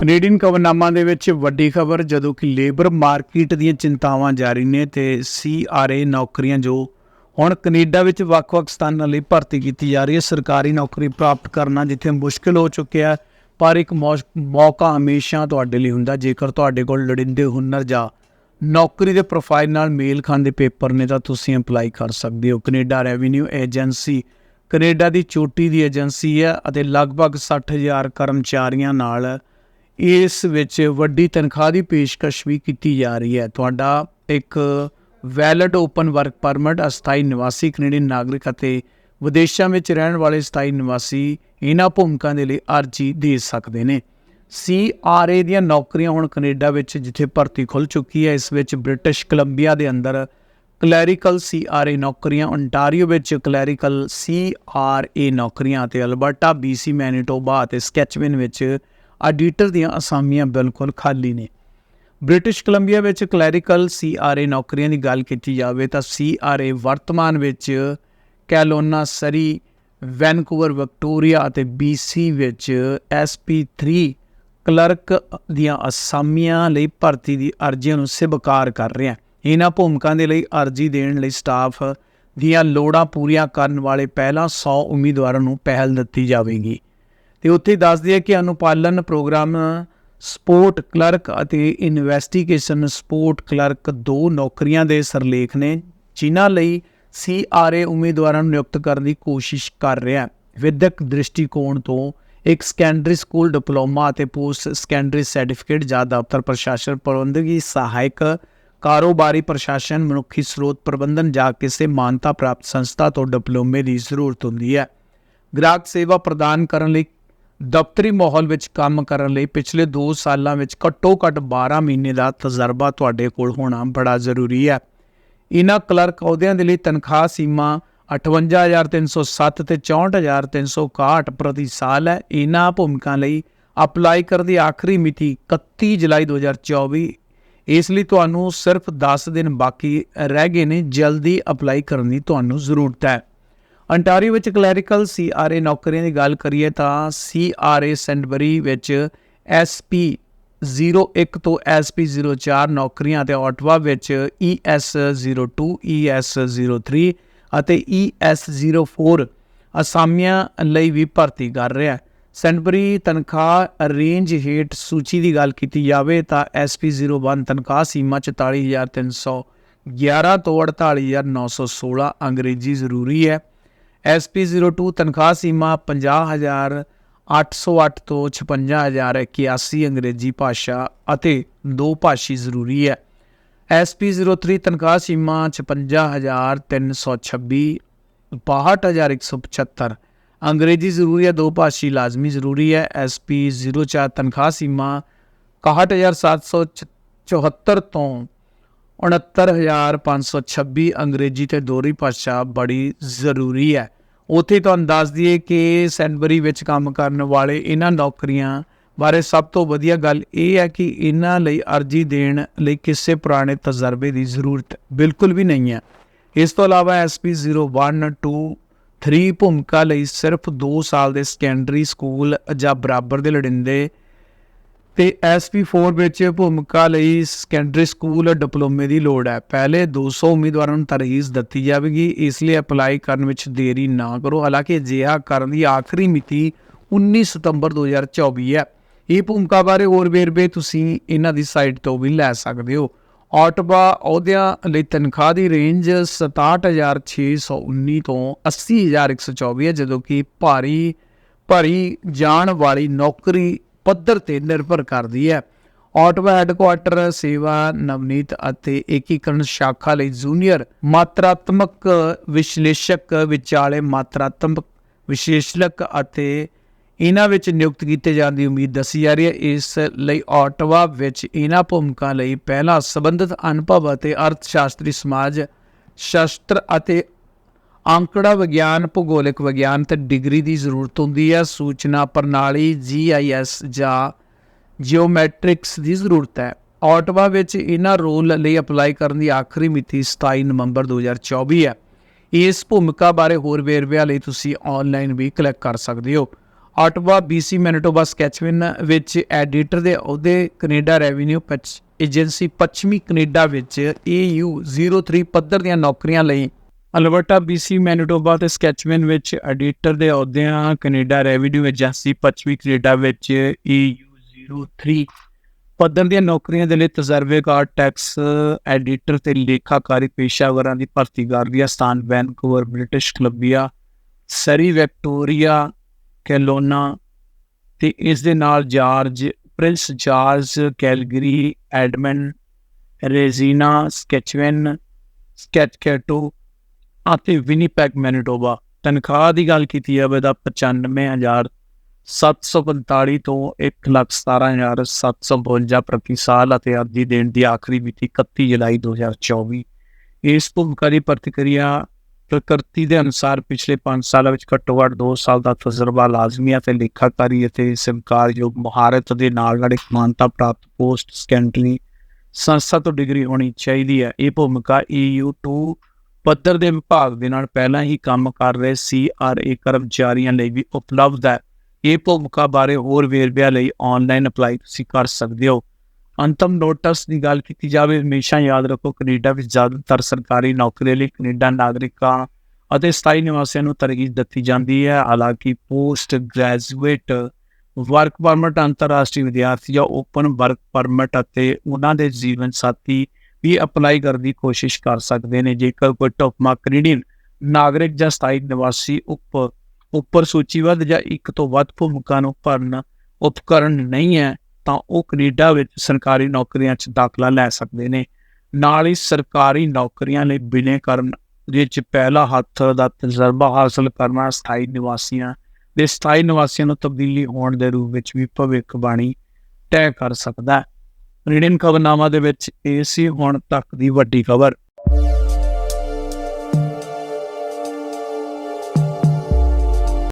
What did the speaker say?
Canadian ਖਬਰਨਾਮਾ ਦੇ ਵਿੱਚ ਵੱਡੀ ਖਬਰ, ਜਦੋਂ ਕਿ ਲੇਬਰ ਮਾਰਕੀਟ ਦੀਆਂ ਚਿੰਤਾਵਾਂ ਜਾਰੀ ਨੇ ਤੇ ਸੀਆਰਏ ਨੌਕਰੀਆਂ ਜੋ ਹੁਣ ਕੈਨੇਡਾ ਵਿੱਚ ਵੱਖ-ਵੱਖ ਸਥਾਨਾਂ ਲਈ ਭਰਤੀ ਕੀਤੀ ਜਾ ਰਹੀ ਹੈ, ਸਰਕਾਰੀ ਨੌਕਰੀ ਪ੍ਰਾਪਤ ਕਰਨਾ ਜਿੱਥੇ ਮੁਸ਼ਕਲ ਹੋ ਚੁੱਕਿਆ ਪਰ ਇੱਕ ਮੌਕਾ ਹਮੇਸ਼ਾ ਤੁਹਾਡੇ ਲਈ ਹੁੰਦਾ, ਜੇਕਰ ਤੁਹਾਡੇ ਕੋਲ ਲੋੜੀਂਦੇ ਹੁਨਰ ਜਾਂ ਨੌਕਰੀ ਦੇ ਪ੍ਰੋਫਾਈਲ ਨਾਲ ਮੇਲ ਖਾਂਦੇ ਪੇਪਰ ਨੇ ਤਾਂ ਤੁਸੀਂ ਅਪਲਾਈ ਕਰ ਸਕਦੇ ਹੋ। ਕੈਨੇਡਾ ਰੈਵਨਿਊ ਏਜੰਸੀ ਕੈਨੇਡਾ ਦੀ ਚੋਟੀ ਦੀ ਏਜੰਸੀ ਹੈ ਅਤੇ ਲਗਭਗ 60000 ਕਰਮਚਾਰੀਆਂ ਨਾਲ ਇਸ ਵਿੱਚ ਵੱਡੀ ਤਨਖਾਹ ਦੀ ਪੇਸ਼ਕਸ਼ ਵੀ ਕੀਤੀ ਜਾ ਰਹੀ ਹੈ। ਤੁਹਾਡਾ ਇੱਕ ਵੈਲਿਡ ਓਪਨ ਵਰਕ ਪਰਮਿਟ ਅਸਥਾਈ ਨਿਵਾਸੀ ਕੈਨੇਡੀਅਨ ਨਾਗਰਿਕ ਅਤੇ ਵਿਦੇਸ਼ਾਂ ਵਿੱਚ ਰਹਿਣ ਵਾਲੇ ਸਥਾਈ ਨਿਵਾਸੀ ਇਹਨਾਂ ਭੂਮਿਕਾਂ ਦੇ ਲਈ ਅਰਜ਼ੀ ਦੇ ਸਕਦੇ ਨੇ। ਸੀਆਰਏ ਦੀਆਂ ਨੌਕਰੀਆਂ ਹੁਣ ਕੈਨੇਡਾ ਵਿੱਚ ਜਿੱਥੇ ਭਰਤੀ ਖੁੱਲ ਚੁੱਕੀ ਹੈ, ਇਸ ਵਿੱਚ ਬ੍ਰਿਟਿਸ਼ ਕੋਲੰਬੀਆ ਦੇ ਅੰਦਰ ਕਲੈਰੀਕਲ ਸੀਆਰਏ ਨੌਕਰੀਆਂ ਓਨਟਾਰੀਓ ਵਿੱਚ ਕਲੈਰੀਕਲ ਸੀਆਰਏ ਨੌਕਰੀਆਂ ਅਤੇ ਅਲਬਰਟਾ ਬੀਸੀ ਮੈਨੀਟੋਬਾ ਅਤੇ ਸਕੈਚਵਿਨ ਵਿੱਚ ਆਡੀਟਰ ਦੀਆਂ ਅਸਾਮੀਆਂ ਬਿਲਕੁਲ ਖਾਲੀ ਨੇ। ਬ੍ਰਿਟਿਸ਼ ਕੋਲੰਬੀਆ ਵਿੱਚ ਕਲੈਰੀਕਲ ਸੀਆਰਏ ਨੌਕਰੀਆਂ ਦੀ ਗੱਲ ਕੀਤੀ ਜਾਵੇ ਤਾਂ ਸੀਆਰਏ ਵਰਤਮਾਨ ਵਿੱਚ ਕੈਲੋਨਾ, ਸਰੀ, ਵੈਨਕੂਵਰ, ਵਿਕਟੋਰੀਆ ਅਤੇ ਬੀਸੀ ਵਿੱਚ SP3 ਕਲਰਕ ਦੀਆਂ ਅਸਾਮੀਆਂ ਲਈ ਭਰਤੀ ਦੀ ਅਰਜ਼ੀਆਂ ਨੂੰ ਸਵੀਕਾਰ ਕਰ ਰਿਹਾ ਹੈ। ਇਹਨਾਂ ਭੂਮਿਕਾਂ ਦੇ ਲਈ ਅਰਜ਼ੀ ਦੇਣ ਲਈ ਸਟਾਫ ਦੀਆਂ ਲੋੜਾਂ ਪੂਰੀਆਂ ਕਰਨ ਵਾਲੇ ਪਹਿਲਾਂ 100 ਉਮੀਦਵਾਰਾਂ ਨੂੰ ਪਹਿਲ ਦਿੱਤੀ ਜਾਵੇਗੀ। ਤੇ ਉੱਥੇ ਦੱਸਦੀ ਹੈ ਕਿ ਅਨੁਪਾਲਨ ਪ੍ਰੋਗਰਾਮ ਸਪੋਰਟ ਕਲਰਕ ਅਤੇ ਇਨਵੈਸਟੀਗੇਸ਼ਨ ਸਪੋਰਟ ਕਲਰਕ ਦੋ ਨੌਕਰੀਆਂ ਦੇ ਸਰਲੇਖ ਨੇ, ਜਿਨ੍ਹਾਂ ਲਈ ਸੀਆਰਏ ਉਮੀਦਵਾਰਾਂ ਨੂੰ ਨਿਯੁਕਤ ਕਰਨ ਦੀ ਕੋਸ਼ਿਸ਼ ਕਰ ਰਿਹਾ ਹੈ। ਵਿਦਿਅਕ ਦ੍ਰਿਸ਼ਟੀਕੋਣ ਤੋਂ ਇੱਕ ਸੈਕੰਡਰੀ ਸਕੂਲ ਡਿਪਲੋਮਾ ਅਤੇ ਪੋਸਟ ਸੈਕੰਡਰੀ ਸਰਟੀਫਿਕੇਟ ਜਾਂ ਦਫ਼ਤਰ ਪ੍ਰਸ਼ਾਸਨ ਪ੍ਰਬੰਧਕੀ ਸਹਾਇਕ ਕਾਰੋਬਾਰੀ ਪ੍ਰਸ਼ਾਸਨ ਮਨੁੱਖੀ ਸਰੋਤ ਪ੍ਰਬੰਧਨ ਜਾਂ ਕਿਸੇ ਮਾਨਤਾ ਪ੍ਰਾਪਤ ਸੰਸਥਾ ਤੋਂ ਡਿਪਲੋਮੇ ਦੀ ਜ਼ਰੂਰਤ ਹੁੰਦੀ ਹੈ। ਗ੍ਰਾਹਕ ਸੇਵਾ ਪ੍ਰਦਾਨ ਕਰਨ ਲਈ ਦਫ਼ਤਰੀ ਮਾਹੌਲ ਵਿੱਚ ਕੰਮ ਕਰਨ ਲਈ ਪਿਛਲੇ 2 ਸਾਲਾਂ ਵਿੱਚ ਘੱਟੋ-ਘੱਟ 12 ਮਹੀਨੇ ਦਾ ਤਜਰਬਾ ਤੁਹਾਡੇ ਕੋਲ ਹੋਣਾ ਬੜਾ ਜ਼ਰੂਰੀ ਹੈ। ਇਹਨਾਂ ਕਲਰਕ ਅਹੁਦਿਆਂ ਦੇ ਲਈ ਤਨਖਾਹ ਸੀਮਾ 58307 ਤੇ 64361 ਪ੍ਰਤੀ ਸਾਲ ਹੈ। ਇਹਨਾਂ ਭੂਮਿਕਾਂ ਲਈ ਅਪਲਾਈ ਕਰਨ ਦੀ ਆਖਰੀ ਮਿਤੀ 31 ਜੁਲਾਈ 2024 ਇਸ ਲਈ ਤੁਹਾਨੂੰ ਸਿਰਫ 10 ਦਿਨ ਬਾਕੀ ਰਹਿ ਗਏ ਨੇ। ਜਲਦੀ ਅਪਲਾਈ ਕਰਨ ਦੀ ਤੁਹਾਨੂੰ ਜ਼ਰੂਰਤ ਹੈ। ਅੰਟਾਰੀਓ ਵਿੱਚ ਕਲੈਰੀਕਲ ਸੀਆਰਏ ਨੌਕਰੀਆਂ ਦੀ ਗੱਲ ਕਰੀਏ ਤਾਂ ਸੀਆਰਏ ਸੈਂਟਬਰੀ ਵਿੱਚ ਐਸਪੀ 01 ਤੋਂ ਐਸਪੀ 04 ਨੌਕਰੀਆਂ ਤੇ ਆਟਵਾ ਵਿੱਚ E ES 02 ES 03 ਅਤੇ E ES 04 ਅਸਾਮੀਆਂ ਲਈ ਵੀ ਭਰਤੀ ਕਰ ਰਿਹਾ ਹੈ। ਸੈਂਟਬਰੀ ਤਨਖਾਹ ਰੇਂਜ ਹੇਠ ਸੂਚੀ ਦੀ ਗੱਲ ਕੀਤੀ ਜਾਵੇ ਤਾਂ ਐਸਪੀ 01 ਤਨਖਾਹ ਸੀਮਾ 44311 ਤੋਂ 48916 ਅੰਗਰੇਜ਼ੀ ਜ਼ਰੂਰੀ ਹੈ। SP02 ਤਨਖਾਹ ਸੀਮਾ 50808 ਤੋਂ 56081 ਅੰਗਰੇਜ਼ੀ ਭਾਸ਼ਾ ਅਤੇ ਦੋ ਭਾਸ਼ੀ ਜ਼ਰੂਰੀ ਹੈ। SP03 ਤਨਖਾਹ ਸੀਮਾ 56326 62175 ਅੰਗਰੇਜ਼ੀ ਜ਼ਰੂਰੀ ਹੈ, ਦੋ ਭਾਸ਼ੀ ਲਾਜ਼ਮੀ ਜ਼ਰੂਰੀ ਹੈ। SP04 ਤਨਖਾਹ ਸੀਮਾ 61774 ਤੋਂ 69526 ਅੰਗਰੇਜ਼ੀ ਤੇ ਦੋਹਰੀ ਭਾਸ਼ਾ ਬੜੀ ਜ਼ਰੂਰੀ ਹੈ। ਉੱਥੇ ਤੁਹਾਨੂੰ ਦੱਸ ਦਈਏ ਕਿ ਸੈਂਟਬਰੀ ਵਿੱਚ ਕੰਮ ਕਰਨ ਵਾਲੇ ਇਹਨਾਂ ਨੌਕਰੀਆਂ ਬਾਰੇ ਸਭ ਤੋਂ ਵਧੀਆ ਗੱਲ ਇਹ ਹੈ ਕਿ ਇਹਨਾਂ ਲਈ ਅਰਜ਼ੀ ਦੇਣ ਲਈ ਕਿਸੇ ਪੁਰਾਣੇ ਤਜਰਬੇ ਦੀ ਜ਼ਰੂਰਤ ਬਿਲਕੁਲ ਵੀ ਨਹੀਂ ਹੈ। ਇਸ ਤੋਂ ਇਲਾਵਾ SP 01 2 3 ਭੂਮਿਕਾ ਲਈ ਸਿਰਫ 2 ਸਾਲ ਦੇ ਸੈਕੰਡਰੀ ਸਕੂਲ ਜਾਂ ਬਰਾਬਰ ਦੇ ਲੋੜੀਂਦੇ ਤੇ SP4 ਵਿੱਚ ਭੂਮਿਕਾ ਲਈ ਸੈਕੰਡਰੀ ਸਕੂਲ ਡਿਪਲੋਮੇ ਦੀ ਲੋੜ ਹੈ। ਪਹਿਲੇ 200 ਉਮੀਦਵਾਰਾਂ ਨੂੰ ਤਰਹੀਜ਼ ਦਿੱਤੀ ਜਾਵੇਗੀ, ਇਸ ਲਈ ਅਪਲਾਈ ਕਰਨ ਵਿੱਚ ਦੇਰੀ ਨਾ ਕਰੋ। ਹਾਲਾਂਕਿ ਅਜਿਹਾ ਕਰਨ ਦੀ ਆਖਰੀ ਮਿਤੀ 19 ਸਤੰਬਰ 2024 ਹੈ। ਇਹ ਭੂਮਿਕਾ ਬਾਰੇ ਹੋਰ ਵੇਰਵੇ ਤੁਸੀਂ ਇਹਨਾਂ ਦੀ ਸਾਈਟ ਤੋਂ ਵੀ ਲੈ ਸਕਦੇ ਹੋ। ਆਟਵਾ ਅਹੁਦਿਆਂ ਲਈ ਤਨਖਾਹ ਦੀ ਰੇਂਜ 67619 ਤੋਂ 80124 ਹੈ, ਜਦੋਂ ਕਿ ਭਾਰੀ, ਭਰੀ ਜਾਣ ਵਾਲੀ ਨੌਕਰੀ ਪੱਧਰ ਤੇ ਨਿਰਭਰ ਕਰਦੀ ਹੈ। ਆਟਵਾ ਹੈਡਕੁਆਟਰ ਸੇਵਾ, ਨਵਨੀਤ ਅਤੇ ਏਕੀਕਰਨ ਸ਼ਾਖਾ ਲਈ ਜੂਨੀਅਰ ਮਾਤਰਾਤਮਕ ਵਿਸ਼ਲੇਸ਼ਕ ਵਿਚਾਲੇ ਮਾਤਰਾਤਮਕ ਵਿਸ਼ੇਸ਼ਲਕ ਅਤੇ ਇਹਨਾਂ ਵਿੱਚ ਨਿਯੁਕਤ ਕੀਤੇ ਜਾਣ ਦੀ ਉਮੀਦ ਦੱਸੀ ਜਾ ਰਹੀ ਹੈ। ਇਸ ਲਈ ਆਟਵਾ ਵਿੱਚ ਇਹਨਾਂ ਭੂਮਿਕਾ ਲਈ ਪਹਿਲਾ ਸੰਬੰਧਿਤ ਅਨੁਭਵ ਅਤੇ ਅਰਥ ਸ਼ਾਸਤਰੀ ਸਮਾਜ ਸ਼ਾਸਤਰ ਅਤੇ ਅੰਕੜਾ ਵਿਗਿਆਨ, ਭੂਗੋਲਿਕ ਵਿਗਿਆਨ ਤੇ ਡਿਗਰੀ ਦੀ ਜ਼ਰੂਰਤ ਹੁੰਦੀ ਹੈ। ਸੂਚਨਾ ਪ੍ਰਣਾਲੀ GIS ਜਾਂ ਜਿਓਮੈਟ੍ਰਿਕਸ ਦੀ ਜ਼ਰੂਰਤ ਹੈ। ਆਟਵਾ ਵਿੱਚ ਇਹਨਾਂ ਰੋਲ ਲਈ ਅਪਲਾਈ ਕਰਨ ਦੀ ਆਖਰੀ ਮਿਤੀ 27 ਨਵੰਬਰ 2024 ਹੈ। ਇਸ ਭੂਮਿਕਾ ਬਾਰੇ ਹੋਰ ਵੇਰਵਿਆਂ ਲਈ ਤੁਸੀਂ ਆਨਲਾਈਨ ਵੀ ਕਲਿੱਕ ਕਰ ਸਕਦੇ ਹੋ। ਆਟਵਾ BC ਮੈਨੀਟੋਬਾ ਸਕੈਚਵਿਨ ਵਿੱਚ ਐਡੀਟਰ ਦੇ ਅਹੁਦੇ ਕੈਨੇਡਾ ਰੈਵਨਿਊ ਪਛ- ਏਜੰਸੀ ਪੱਛਮੀ ਕੈਨੇਡਾ ਵਿੱਚ EU 03 ਪੱਧਰ ਦੀਆਂ ਨੌਕਰੀਆਂ ਲਈ ਅਲਬਰਟਾ BC ਮੈਨੀਟੋਬਾ ਤੇ ਸਕੈਚਵਿਨ ਵਿੱਚ ਐਡੀਟਰ ਦੇ ਅਹੁਦਿਆਂ ਕੈਨੇਡਾ ਰੈਵਨਿਊ ਏਜੰਸੀ ਪੱਛਮੀ ਕੈਨੇਡਾ ਵਿੱਚ EU 03 ਪੱਧਰ ਦੀਆਂ ਨੌਕਰੀਆਂ ਦੇ ਲਈ ਤਜਰਬੇਕਾਰ ਟੈਕਸ ਐਡੀਟਰ ਤੇ ਲੇਖਾਕਾਰੀ ਪੇਸ਼ਾਵਰਾਂ ਦੀ ਭਰਤੀ ਕਰ ਹੈ ਸਥਾਨ Vancouver, British Columbia, Surrey, Victoria, Kelowna ਤੇ ਇਸ ਦੇ ਨਾਲ George, Prince George Calgary Edmonton Regina Saskatchewan ਸਕੈਚਕੈਟੋ ਅਤੇ ਵਿਨੀਪੈਗ ਮੈਨੀਟੋਬਾ, ਤਨਖਾਹ ਦੀ ਗੱਲ ਕੀਤੀ ਜਾਵੇ ਤਾਂ 95745 ਤੋਂ 117752 ਪ੍ਰਤੀ ਸਾਲ ਅਤੇ ਅਰਜ਼ੀ ਦੇਣ ਦੀ ਆਖਰੀ ਮਿਤੀ 31 ਜੁਲਾਈ 2024 ਇਸ ਭੂਮਿਕਾ ਦੀ ਪ੍ਰਤੀਕਿਰਿਆ ਪ੍ਰਕਿਰਤੀ ਦੇ ਅਨੁਸਾਰ ਪਿਛਲੇ 5 ਸਾਲਾਂ ਵਿੱਚ ਘੱਟੋ ਘੱਟ 2 ਸਾਲ ਦਾ ਤਜਰਬਾ ਲਾਜ਼ਮੀ ਹੈ ਤੇ ਲੇਖਾਕਾਰੀ ਅਤੇ ਸਤਿਕਾਰਯੋਗ ਮਹਾਰਤ ਦੇ ਨਾਲ ਨਾਲ ਇੱਕ ਮਾਨਤਾ ਪ੍ਰਾਪਤ ਪੋਸਟ ਸੈਕੰਡਰੀ ਸੰਸਥਾ ਤੋਂ ਡਿਗਰੀ ਹੋਣੀ ਚਾਹੀਦੀ ਹੈ। ਇਹ ਭੂਮਿਕਾ EU2 ਪੱਧਰ ਦੇ ਵਿਭਾਗ ਦੇ ਨਾਲ ਪਹਿਲਾਂ ਹੀ ਕੰਮ ਕਰ ਰਹੇ CRA ਕਰਮਚਾਰੀਆਂ ਲਈ ਵੀ ਉਪਲਬਧ ਹੈ। ਇਹ ਭੂਮਿਕਾ ਬਾਰੇ ਹੋਰ ਵੇਰਵਿਆਂ ਲਈ ਆਨਲਾਈਨ ਅਪਲਾਈ ਤੁਸੀਂ ਕਰ ਸਕਦੇ ਹੋ। ਅੰਤਮ ਨੋਟਿਸ ਦੀ ਗੱਲ ਕੀਤੀ ਜਾਵੇ, ਹਮੇਸ਼ਾ ਯਾਦ ਰੱਖੋ, ਕੈਨੇਡਾ ਵਿੱਚ ਜ਼ਿਆਦਾਤਰ ਸਰਕਾਰੀ ਨੌਕਰੀ ਲਈ ਕੈਨੇਡਾ ਨਾਗਰਿਕਾਂ ਅਤੇ ਸਥਾਈ ਨਿਵਾਸੀਆਂ ਨੂੰ ਤਰਜੀਹ ਦਿੱਤੀ ਜਾਂਦੀ ਹੈ। ਹਾਲਾਂਕਿ ਪੋਸਟ ਗ੍ਰੈਜੂਏਟ ਵਰਕ ਪਰਮਿਟ ਅੰਤਰਰਾਸ਼ਟਰੀ ਵਿਦਿਆਰਥੀ ਜਾਂ ਓਪਨ ਵਰਕ ਪਰਮਿਟ ਅਤੇ ਉਹਨਾਂ ਦੇ ਜੀਵਨ ਸਾਥੀ ਵੀ ਅਪਲਾਈ ਕਰਨ ਦੀ ਕੋਸ਼ਿਸ਼ ਕਰ ਸਕਦੇ ਨੇ, ਜੇਕਰ ਕੋਈ ਟੌਪਮਾ ਕੈਨੇਡੀਅਨ ਨਾਗਰਿਕ ਜਾਂ ਸਥਾਈ ਨਿਵਾਸੀ ਉੱਪ, ਉੱਪਰ ਸੂਚੀਬੱਧ ਜਾਂ ਇੱਕ ਤੋਂ ਵੱਧ ਭੂਮਿਕਾ ਨੂੰ ਭਰਨ ਉਪਕਰਨ ਨਹੀਂ ਹੈ, ਤਾਂ ਉਹ ਕੈਨੇਡਾ ਵਿੱਚ ਸਰਕਾਰੀ ਨੌਕਰੀਆਂ 'ਚ ਦਾਖਲਾ ਲੈ ਸਕਦੇ ਨੇ। ਨਾਲ ਹੀ ਸਰਕਾਰੀ ਨੌਕਰੀਆਂ ਲਈ ਬਿਨੇ ਕਰਨ ਵਿੱਚ ਪਹਿਲਾ ਹੱਥ ਦਾ ਤਜਰਬਾ ਹਾਸਲ ਕਰਨਾ ਸਥਾਈ ਨਿਵਾਸੀਆਂ ਦੇ ਸਥਾਈ ਨਿਵਾਸੀਆਂ ਨੂੰ ਤਬਦੀਲੀ ਹੋਣ ਦੇ ਰੂਪ ਵਿੱਚ ਵੀ ਭਵਿੱਖਬਾਣੀ ਤੈਅ ਕਰ ਸਕਦਾ ਹੈ। ਰੀਡਿੰਗ ਖਬਰਨਾਮਾ ਦੇ ਵਿੱਚ ਇਹ ਸੀ ਹੁਣ ਤੱਕ ਦੀ ਵੱਡੀ ਖਬਰ।